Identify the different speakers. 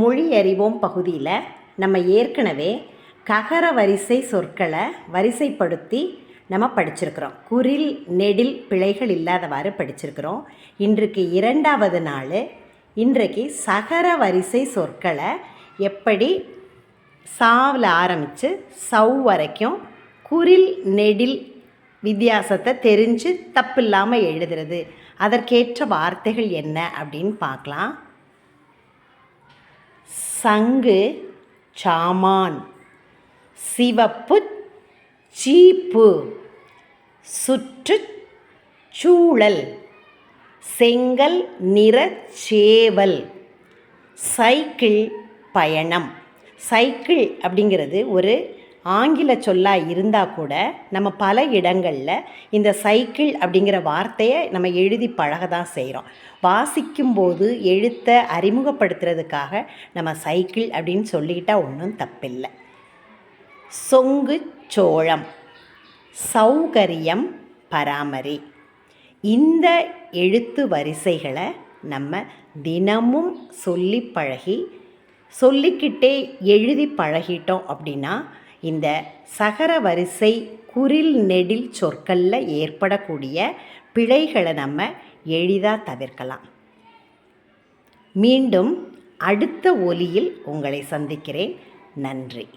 Speaker 1: மொழி அறிவோம் பகுதியில் நம்ம ஏற்கனவே ககர வரிசை சொற்களை வரிசைப்படுத்தி நம்ம படிச்சிருக்கிறோம். குரில் நெடில் பிழைகள் இல்லாதவாறு படிச்சிருக்கிறோம். இன்றைக்கு இரண்டாவது நாள். இன்றைக்கு சகர வரிசை சொற்களை எப்படி சாவில் ஆரம்பித்து சவ் வரைக்கும் குரில் நெடில் வித்தியாசத்தை தெரிஞ்சு தப்பு இல்லாமல் எழுதுறது. அதற்கேற்ற வார்த்தைகள் என்ன அப்படின்னு பார்க்கலாம். சங்கு சாமான். சிவப்பு சீப்பு. சுற்று சூழல். செங்கல் நிறச்சேவல் சைக்கிள் பயணம். சைக்கிள் அப்படிங்கிறது ஒரு ஆங்கில சொல்லாக இருந்தால் கூட நம்ம பல இடங்களில் இந்த சைக்கிள் அப்படிங்கிற வார்த்தையை நம்ம எழுதி பழக தான் செய்கிறோம் வாசிக்கும்போது எழுத்தை அறிமுகப்படுத்துறதுக்காக நம்ம சைக்கிள் அப்படின்னு சொல்லிக்கிட்டால் ஒன்றும் தப்பில்லை. சொங்கு சோளம் சௌகரியம் பராமரி. இந்த எழுத்து வரிசைகளை நம்ம தினமும் சொல்லி பழகி சொல்லிக்கிட்டே எழுதி பழகிட்டோம் அப்படின்னா இந்த சகர வரிசை குரில் நெடில் சொற்களில் ஏற்படக்கூடிய பிழைகளை நம்ம எளிதாக தவிர்க்கலாம். மீண்டும் அடுத்த ஒலியில் உங்களை சந்திக்கிறேன். நன்றி.